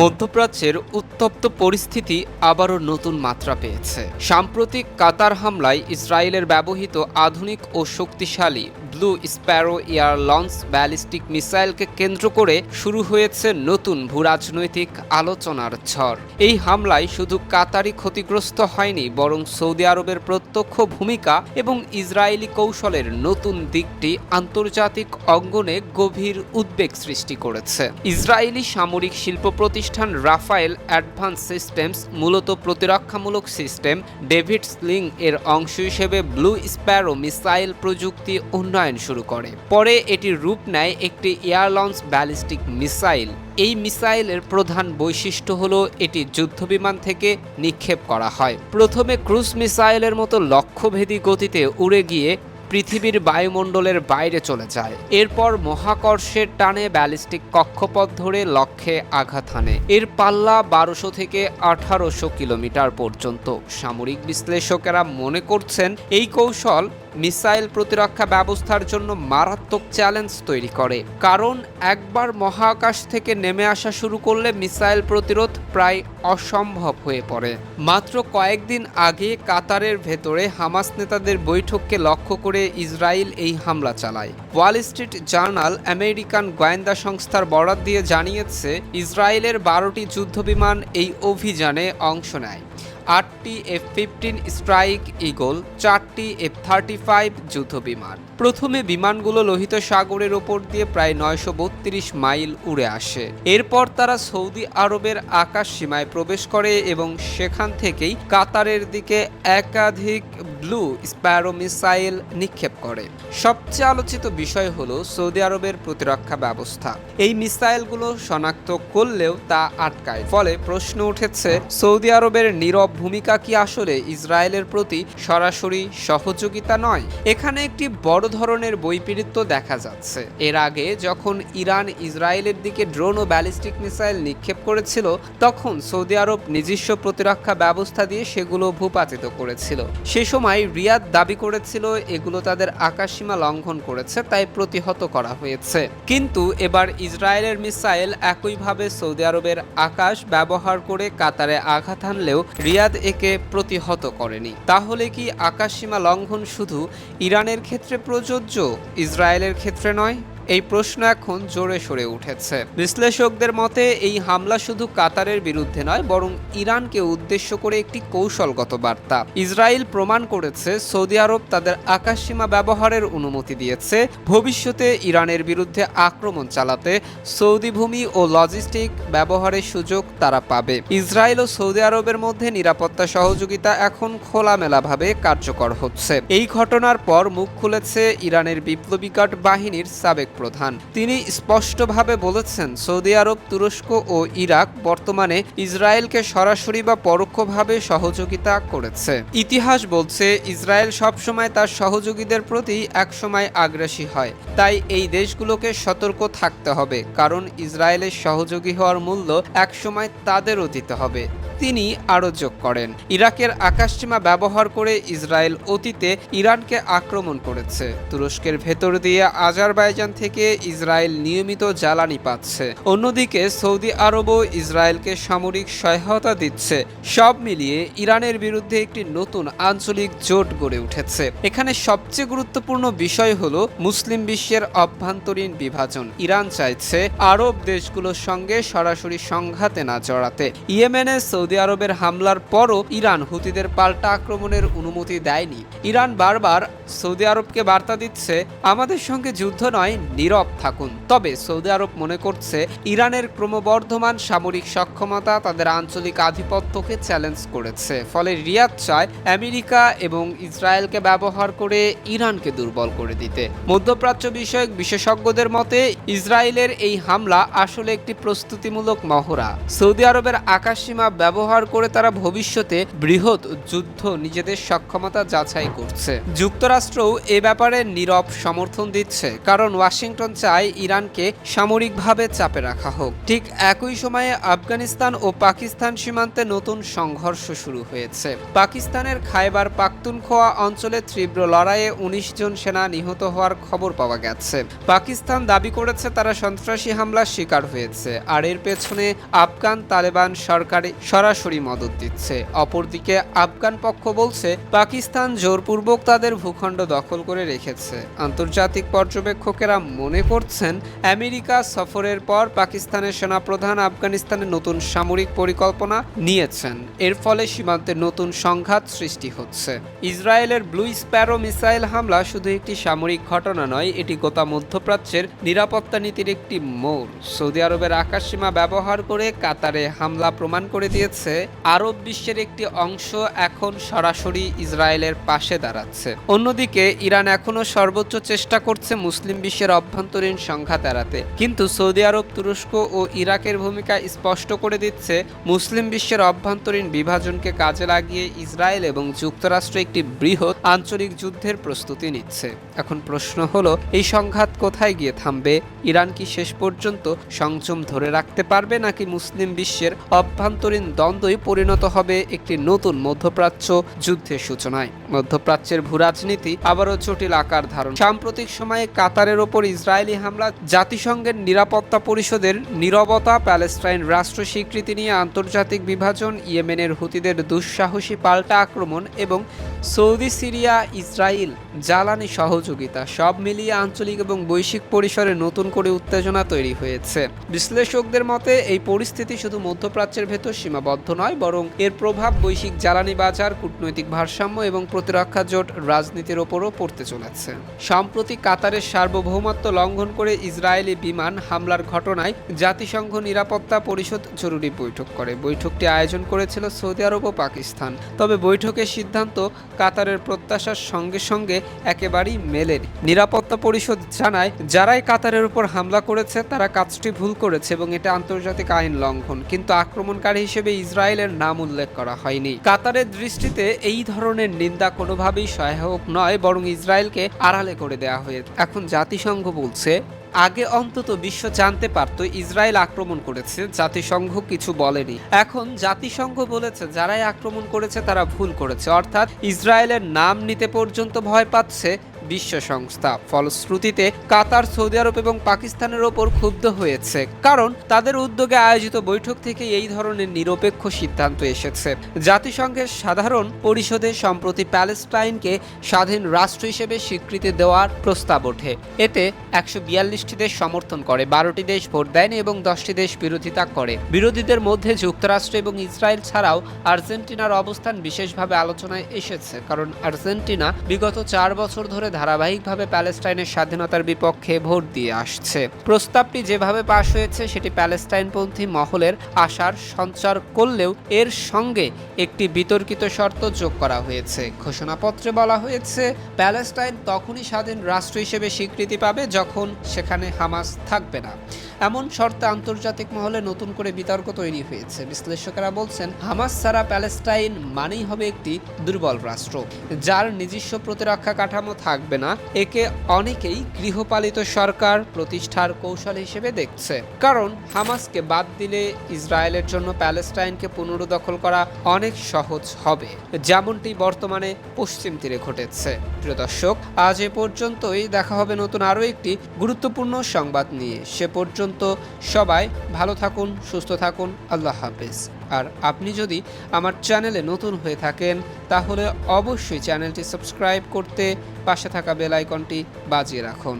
মধ্যপ্রাচ্যের উত্তপ্ত পরিস্থিতি আবারও নতুন মাত্রা পেয়েছে। সাম্প্রতিক কাতার হামলায় ইসরায়েলের ব্যবহৃত আধুনিক ও শক্তিশালী Blue Sparrow air launch ballistic মিসাইলকে কেন্দ্র করে শুরু হয়েছে নতুন ভূরাজনৈতিক আলোচনার ঝড়। এই হামলায় শুধু কাতারই ক্ষতিগ্রস্ত হয়নি, বরং সৌদি আরবের প্রত্যক্ষ ভূমিকা এবং ইসরায়েলি কৌশলের নতুন দিকটি আন্তর্জাতিক অঙ্গনে গভীর উদ্বেগ সৃষ্টি করেছে। ইসরায়েলি সামরিক শিল্প প্রতিষ্ঠান রাফায়েল অ্যাডভান্স সিস্টেমস মূলত প্রতিরক্ষামূলক সিস্টেম ডেভিড স্লিং এর অংশ হিসেবে ব্লু স্প্যারো মিসাইল প্রযুক্তি উন্নয়ন শুরু করে। পরে এটির রূপ নেয় একটি এয়ার লঞ্চ ব্যালিস্টিক মিসাইল। এই মিসাইলের প্রধান বৈশিষ্ট্য হল এটি যুদ্ধবিমান থেকে নিক্ষেপ করা হয়। প্রথমে ক্রুজ মিসাইলের মতো লক্ষ্যভেদী গতিতে উড়ে গিয়ে পৃথিবীর বায়ুমণ্ডলের বাইরে চলে যায়। এরপর মহাকর্ষের টানে ব্যালিস্টিক কক্ষপথ ধরে লক্ষ্যে আঘাত হানে। এর পাল্লা বারোশো থেকে আঠারোশো কিলোমিটার পর্যন্ত। সামরিক বিশ্লেষকেরা মনে করছেন, এই কৌশল মিসাইল প্রতিরক্ষা ব্যবস্থার জন্য মারাত্মক চ্যালেঞ্জ তৈরি করে। কারণ, একবার মহাকাশ থেকে নেমে আসা শুরু করলে মিসাইল প্রতিরোধ প্রায় অসম্ভব হয়ে পড়ে। মাত্র কয়েকদিন আগে কাতারের ভেতরে হামাস নেতাদের বৈঠককে লক্ষ্য করে ইসরায়েল এই হামলা চালায়। ওয়াল স্ট্রিট জার্নাল আমেরিকান গোয়েন্দা সংস্থার বরাত দিয়ে জানিয়েছে, ইসরায়েলের বারোটি যুদ্ধবিমান এই অভিযানে অংশ নেয়। আটটি এফ ফিফটিন স্ট্রাইক ইগল চারটি এফ থার্টি ফাইভ যুদ্ধ বিমান প্রথমে বিমানগুলো লোহিত সাগরের ওপর দিয়ে প্রায় নয়শো বত্রিশ মাইল উড়ে আসে। এরপর তারা সৌদি আরবের আকাশ সীমায় প্রবেশ করে এবং সেখান থেকেই কাতারের দিকে একাধিক ব্লু স্প্যারো মিসাইল নিক্ষেপ করে। সবচেয়ে আলোচিত বিষয় হলো সৌদি আরবের প্রতিরক্ষা ব্যবস্থা। এই মিসাইলগুলো শনাক্ত করলেও তা আটকায়। ফলে প্রশ্ন উঠেছে, সৌদি আরবের নীরব ভূমিকা কি আসলে ইসরায়েলের প্রতি সরাসরি সহযোগিতা নয়? এখানে একটি বড় ধরনের বৈপরীত্য দেখা যাচ্ছে। এর আগে যখন ইরান ইসরায়েলের দিকে ড্রোন ও ব্যালিস্টিক মিসাইল নিক্ষেপ করেছিল, তখন সৌদি আরব নিজস্ব প্রতিরক্ষা ব্যবস্থা দিয়ে সেগুলো ভূপাতিত করেছিল। সে সময় রিয়াদ দাবি করেছিল এগুলো তাদের আকাশসীমা লঙ্ঘন করেছে, তাই প্রতিহত করা হয়েছে। কিন্তু এবার ইসরায়েলের মিসাইল একইভাবে সৌদি আরবের আকাশ ব্যবহার করে কাতারে আঘাত হানলেও রিয়াদ একে প্রতিহত করেনি। তাহলে কি আকাশসীমা লঙ্ঘন শুধু ইরানের ক্ষেত্রে প্রযোজ্য, ইসরায়েলের ক্ষেত্রে নয়? এই প্রশ্ন এখন জোরে সরে উঠেছে। বিশ্লেষকদের মতে, এই হামলা শুধু কাতারের বিরুদ্ধে নয়, বরং ইরানকে উদ্দেশ্য করে একটি কৌশলগত বার্তা। ইসরায়েল প্রমাণ করেছে, সৌদি আরব তাদের আকাশসীমা ব্যবহারের অনুমতি দিয়েছে। ভবিষ্যতে ইরানের বিরুদ্ধে আক্রমণ চালাতে সৌদি ভূমি ও লজিস্টিক ব্যবহারের সুযোগ তারা পাবে। ইসরায়েল ও সৌদি আরবের মধ্যে নিরাপত্তা সহযোগিতা এখন খোলামেলাভাবে কার্যকর হচ্ছে। এই ঘটনার পর মুখ খুলেছে ইরানের বিপ্লবী গার্ড বাহিনীর সাবেক প্রধান। তিনি স্পষ্টভাবে বলেছেন, সৌদি আরব, তুরস্ক ও ইরাক বর্তমানে ইসরায়েলকে সরাসরি বা পরোক্ষভাবে সহযোগিতা করেছে। ইতিহাস বলছে, ইসরায়েল সবসময় তার সহযোগীদের প্রতি একসময় আগ্রাসী হয়। তাই এই দেশগুলোকে সতর্ক থাকতে হবে, কারণ ইসরায়েলের সহযোগী হওয়ার মূল্য একসময় তাদেরও দিতে হবে। তিনি আরও যোগ করেন। ইরাকের আকাশসীমা ব্যবহার করে ইসরায়েল অতীতে ইরানকে আক্রমণ করেছে। তুরস্কের ভেতর দিয়ে আজারবাইজান থেকে ইসরায়েল নিয়মিত জ্বালানি পাচ্ছে। অন্যদিকে সৌদি আরবও ইসরায়েলকে সামরিক সহায়তা দিচ্ছে। সব মিলিয়ে ইরানের বিরুদ্ধে একটি নতুন আঞ্চলিক জোট গড়ে উঠেছে। এখানে সবচেয়ে গুরুত্বপূর্ণ বিষয় হল মুসলিম বিশ্বের অভ্যন্তরীণ বিভাজন। ইরান চাইছে আরব দেশগুলোর সঙ্গে সরাসরি সংঘাতে না জড়াতে। ইয়েমেনে সৌদি আরবের হামলার পরও ইরান হুতিদের পাল্টা আক্রমণের অনুমতি দেয়নি। ইরান বারবার সৌদি আরবকে বার্তা দিচ্ছে, আমাদের সঙ্গে যুদ্ধ নয়, নীরব থাকুন। তবে সৌদি আরব মনে করছে, ইরানের ক্রমবর্ধমান সামরিক সক্ষমতা তাদের আঞ্চলিক আধিপত্যকে চ্যালেঞ্জ করেছে। ফলে রিয়াদ চায় আমেরিকা এবং ইসরায়েলকে ব্যবহার করে ইরানকে দুর্বল করে দিতে। মধ্যপ্রাচ্য বিষয়ক বিশেষজ্ঞদের মতে, ইসরায়েলের এই হামলা আসলে একটি প্রস্তুতিমূলক মহড়া। সৌদি আরবের আকাশসীমা ব্যবহার ব্যবহার করে তারা ভবিষ্যতে বৃহৎ যুদ্ধ নিজেদের সক্ষমতা যাচাই করছে। যুক্তরাষ্ট্রও এ ব্যাপারে নীরব সমর্থন দিচ্ছে, কারণ ওয়াশিংটন চায় ইরানকে সামরিকভাবে চাপে রাখা হোক। ঠিক একই সময়ে আফগানিস্তান ও পাকিস্তান সীমান্তে নতুন সংঘর্ষ শুরু হয়েছে। পাকিস্তানের খাইবার পাখতুনখোয়া অঞ্চলে তীব্র লড়াইয়ে উনিশ জন সেনা নিহত হওয়ার খবর পাওয়া গেছে। পাকিস্তান দাবি করেছে তারা সন্ত্রাসী হামলার শিকার হয়েছে, আর এর পেছনে আফগান তালেবান সরকারি সরাসরি মদত দিচ্ছে। অপরদিকে আফগান পক্ষ বলছে, পাকিস্তান জোরপূর্বক তাদের ভূখণ্ড দখল করে রেখেছে। আন্তর্জাতিক পর্যবেক্ষকেরা মনে করছেন, আমেরিকা সফরের পর পাকিস্তানের সেনাপ্রধান আফগানিস্তানে নতুন সামরিক পরিকল্পনা নিয়েছেন। এর ফলে সীমান্তে নতুন সংঘাত সৃষ্টি হচ্ছে। ইসরায়েলের ব্লু স্প্যারো মিসাইল হামলা শুধু একটি সামরিক ঘটনা নয়, এটি গোটা মধ্যপ্রাচ্যের নিরাপত্তা নীতির একটি মোড়। সৌদি আরবের আকাশসীমা ব্যবহার করে কাতারে হামলা প্রমাণ করে দিয়েছে আরব বিশ্বের একটি অংশ এখন সরাসরি ইসরায়েলের পাশে দাঁড়াচ্ছে। অন্যদিকে, ইরান এখনও সর্বোচ্চ চেষ্টা করছে মুসলিম বিশ্বের অভ্যন্তরীণ সংঘাত এড়াতে। কিন্তু সৌদি আরব, তুরস্ক ও ইরাকের ভূমিকা স্পষ্ট করে দিচ্ছে, মুসলিম বিশ্বের অভ্যন্তরীণ বিভাজনকে কাজে লাগিয়ে ইসরায়েল এবং যুক্তরাষ্ট্র একটি বৃহৎ আঞ্চলিক যুদ্ধের প্রস্তুতি নিচ্ছে। এখন প্রশ্ন হলো, এই সংঘাত কোথায় গিয়ে থামবে? ইরান কি শেষ পর্যন্ত সংযম ধরে রাখতে পারবে নাকি মুসলিম বিশ্বের অভ্যন্তরীণ দ্বন্দ্বই পরিণত হবে একটি নতুন মধ্যপ্রাচ্য যুদ্ধের সূচনায়। মধ্যপ্রাচ্যের ভূরাজনীতি আবারও জটিল আকার ধারণ। সাম্প্রতিক সময়ে কাতারের ওপর ইসরায়েলি হামলা জাতিসংঘের নিরাপত্তা পরিষদের নীরবতা, প্যালেস্টাইন রাষ্ট্র স্বীকৃতি নিয়ে আন্তর্জাতিক বিভাজন, ইয়েমেনের হুতিদের দুঃসাহসী পাল্টা আক্রমণ এবং সৌদি, সিরিয়া ইসরায়েল জ্বালানি সহযোগিতা সব মিলিয়ে আঞ্চলিক এবং বৈশ্বিক পরিসরে নতুন করে উত্তেজনা তৈরি হয়েছে। বিশ্লেষকদের মতে, এই পরিস্থিতি শুধু মধ্যপ্রাচ্যের ভেতর সীমাবদ্ধ নয়, বরং এর প্রভাব বৈশ্বিক জ্বালানি বাজার, কূটনৈতিক ভারসাম্য এবং প্রতিরক্ষা জোট রাজনীতির ওপরও পড়তে চলেছে। সম্প্রতি কাতারের সার্বভৌমত্ব লঙ্ঘন করে ইসরায়েলি বিমান হামলার ঘটনায় জাতিসংঘ নিরাপত্তা পরিষদ জরুরি বৈঠক করে। বৈঠকটি আয়োজন করেছিল সৌদি আরব ও পাকিস্তান। তবে বৈঠকের সিদ্ধান্ত কাতারের প্রত্যাশার সঙ্গে সঙ্গে একেবারেই মেলেনি। নিরাপত্তা পরিষদ জানায়, যারাই কাতারের উপর হামলা করেছে, তারা কাজটি ভুল করেছে এবং এটা আন্তর্জাতিক আইন লঙ্ঘন। কিন্তু আক্রমণকারী হিসেবে ইসরায়েলের নাম উল্লেখ করা হয়নি। কাতারের দৃষ্টিতে এই ধরনের নিন্দা কোনোভাবেই সহায়ক নয়, বরং ইসরায়েলকে আড়ালে করে দেওয়া হয়েছে। এখন জাতিসংঘ বলছে আগে অন্তত বিশ্ব জানতে পারত ইসরায়েল আক্রমণ করেছে, জাতিসংঘ কিছু বলেনি। এখন জাতিসংঘ বলেছে, যারাই আক্রমণ করেছে তারা ভুল করেছে। অর্থাৎ ইসরায়েলের নাম নিতে পর্যন্ত ভয় পাচ্ছে বিশ্ব সংস্থা। ফলশ্রুতিতে কাতার, সৌদি আরব এবং পাকিস্তানের ওপর ক্ষুব্ধ হয়েছে। কারণ তাদের উদ্যোগে আয়োজিত বৈঠক থেকে এই ধরনের নিরপেক্ষ সিদ্ধান্ত এসেছে। জাতিসংঘের সাধারণ পরিষদে সম্প্রতি প্যালেস্টাইনকে স্বাধীন রাষ্ট্র হিসেবে স্বীকৃতি দেওয়ার প্রস্তাব ওঠে। এতে একশো বিয়াল্লিশটি দেশ সমর্থন করে, বারোটি দেশ ভোট দেয়নি এবং দশটি দেশ বিরোধিতা করে। বিরোধীদের মধ্যে যুক্তরাষ্ট্র এবং ইসরায়েল ছাড়াও আর্জেন্টিনার অবস্থান বিশেষভাবে আলোচনায় এসেছে। কারণ আর্জেন্টিনা বিগত চার বছর ধরে ধারাবাহিকভাবে প্যালেস্টাইনের স্বাধীনতার বিপক্ষে ভোট দিয়ে আসছে। প্রস্তাবটি যেভাবে পাশ হয়েছে, সেটি প্যালেস্টাইনপন্থী মহলের আশার সঞ্চার করলেও এর সঙ্গে একটি বিতর্কিত শর্ত যোগ করা হয়েছে। ঘোষণাপত্রে বলা হয়েছে, প্যালেস্টাইন তখনই স্বাধীন রাষ্ট্র হিসেবে স্বীকৃতি পাবে যখন সেখানে হামাস থাকবে না। এমন শর্তে আন্তর্জাতিক মহলে নতুন করে বিতর্ক তৈরি হয়েছে। বিশ্লেষকেরা বলছেন, হামাস ছাড়া প্যালেস্টাইন মানেই হবে একটি দুর্বল রাষ্ট্র, যার নিজস্ব প্রতিরক্ষা কাঠামো থাকবে না। একে অনেকেই গৃহপালিত সরকার প্রতিষ্ঠার কৌশল হিসেবে দেখছে। কারণ, হামাসকে বাদ দিলে ইসরায়েলের জন্য প্যালেস্টাইনকে পুনরুদখল করা অনেক সহজ হবে, যেমনটি বর্তমানে পশ্চিম তীরে ঘটেছে। প্রিয় দর্শক, আজ এ পর্যন্তই। দেখা হবে নতুন আরও একটি গুরুত্বপূর্ণ সংবাদ নিয়ে। সে পর্যন্ত সবাই ভালো থাকুন, সুস্থ থাকুন, আল্লাহ হাফেজ। আর আপনি যদি আমার চ্যানেলে নতুন হয়ে থাকেন, তাহলে অবশ্যই চ্যানেলটি সাবস্ক্রাইব করতে পাশে থাকা বেল আইকনটি বাজিয়ে রাখুন।